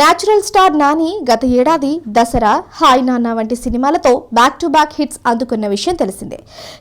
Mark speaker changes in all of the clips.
Speaker 1: Natural star Nani గత ఏడాది Dasara hi నాన్న వంటి సినిమాలతో బ్యాక్ టు బ్యాక్ హిట్స్ అందుకున్న విషయం తెలిసిందే.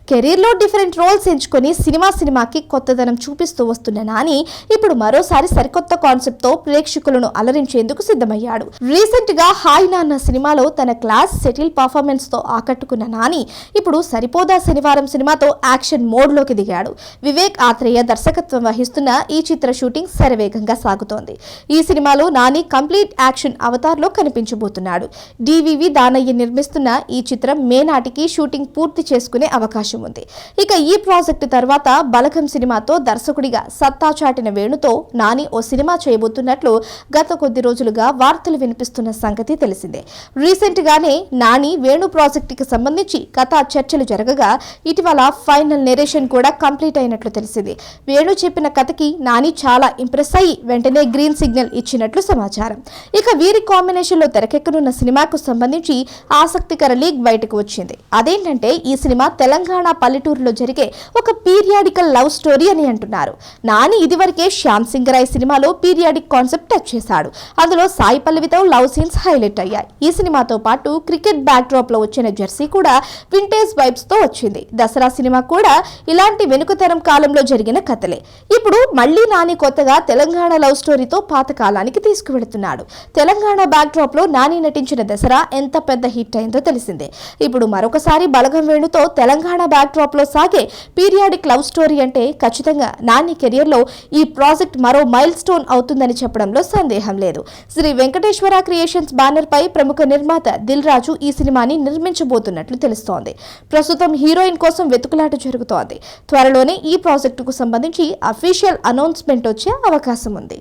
Speaker 1: కెరీర్లో డిఫరెంట్ రోల్స్ ఎంచుకొని సినిమా సినిమాకి కొత్తదనం చూపిస్తూ వస్తున్న నాని ఇప్పుడు మరోసారి సరికొత్త కాన్సెప్ట్తో ప్రేక్షకులను అలరించేందుకు సిద్ధమయ్యాడు. రీసెంట్గా హాయ్ నాన్న సినిమాలో తన క్లాస్ సెటిల్ పర్ఫార్మెన్స్తో ఆకట్టుకున్న నాని ఇప్పుడు సరిపోదా శనివారం సినిమాతో యాక్షన్ మోడ్లోకి దిగాడు. వివేక్ ఆత్రేయ దర్శకత్వం వహిస్తున్న ఈ చిత్ర షూటింగ్ శరవేగంగా సాగుతోంది. ఈ సినిమాలో నాని కంప్లీట్ యాక్షన్ అవతార్లో కనిపించబోతున్నాడు. డివివి దానయ్య నిర్మిస్తున్న ఈ చిత్రం మే నాటికి షూటింగ్ పూర్తి చేసుకునే అవకాశం ఉంది. ఇక ఈ ప్రాజెక్టు తర్వాత బలగం సినిమాతో దర్శకుడిగా సత్తా చాటిన వేణుతో నాని ఓ సినిమా చేయబోతున్నట్లు గత కొద్ది రోజులుగా వార్తలు వినిపిస్తున్న సంగతి తెలిసిందే. రీసెంట్ గానే నాని వేణు ప్రాజెక్టుకి సంబంధించి కథా చర్చలు జరగగా ఇటీవల ఫైనల్ నెరేషన్ కూడా కంప్లీట్ అయినట్లు తెలిసింది. వేణు చెప్పిన కథకి నాని చాలా ఇంప్రెస్ అయ్యి వెంటనే గ్రీన్ సిగ్నల్ ఇచ్చినట్లు సమాచారం. ఇక వీరి కాంబినేషన్లో తెరకెక్కనున్న సినిమాకు సంబంధించి ఆసక్తికర లీక్ బయటకు వచ్చింది. అదేంటంటే ఈ సినిమా తెలంగాణ పల్లెటూరులో జరిగే ఒక పీరియాడికల్ లవ్ స్టోరీ అని అంటున్నారు. నాని ఇదివరకే శ్యామ్ సింగ్ రాయ్ సినిమాలో పీరియాడిక్ కాన్సెప్ట్ టచ్ చేశాడు. అందులో సాయి పల్లవితో లవ్ సీన్స్ హైలైట్ అయ్యాయి. ఈ సినిమాతో పాటు క్రికెట్ బ్యాక్ డ్రాప్లో వచ్చిన జెర్సీ కూడా వింటేజ్ వైబ్స్తో వచ్చింది. దసరా సినిమా కూడా ఇలాంటి వెనుకతరం కాలంలో జరిగిన కథలే. ఇప్పుడు మళ్ళీ నాని కొత్తగా తెలంగాణ లవ్ స్టోరీతో పాత కాలానికి చేశాడు. తెలంగాణ బ్యాక్ డ్రాప్లో నాని నటించిన దసరా ఎంత పెద్ద హిట్ అయిందో తెలిసిందే. ఇప్పుడు మరొకసారి బలగం వేణుతో తెలంగాణ బ్యాక్ డ్రాప్లో సాగే పీరియాడిక్ లవ్ స్టోరీ అంటే ఖచ్చితంగా నాని కెరియర్లో ఈ ప్రాజెక్ట్ మరో మైల్ స్టోన్ అవుతుందని చెప్పడంలో సందేహం లేదు. శ్రీ వెంకటేశ్వర క్రియేషన్స్ బ్యానర్ పై ప్రముఖ నిర్మాత దిల్ రాజు ఈ సినిమాని నిర్మించబోతున్నట్లు తెలుస్తోంది. ప్రస్తుతం హీరోయిన్ కోసం వెతుకులాట జరుగుతోంది. త్వరలోనే ఈ ప్రాజెక్టుకు సంబంధించి అఫీషియల్ అనౌన్స్మెంట్ వచ్చే అవకాశం ఉంది.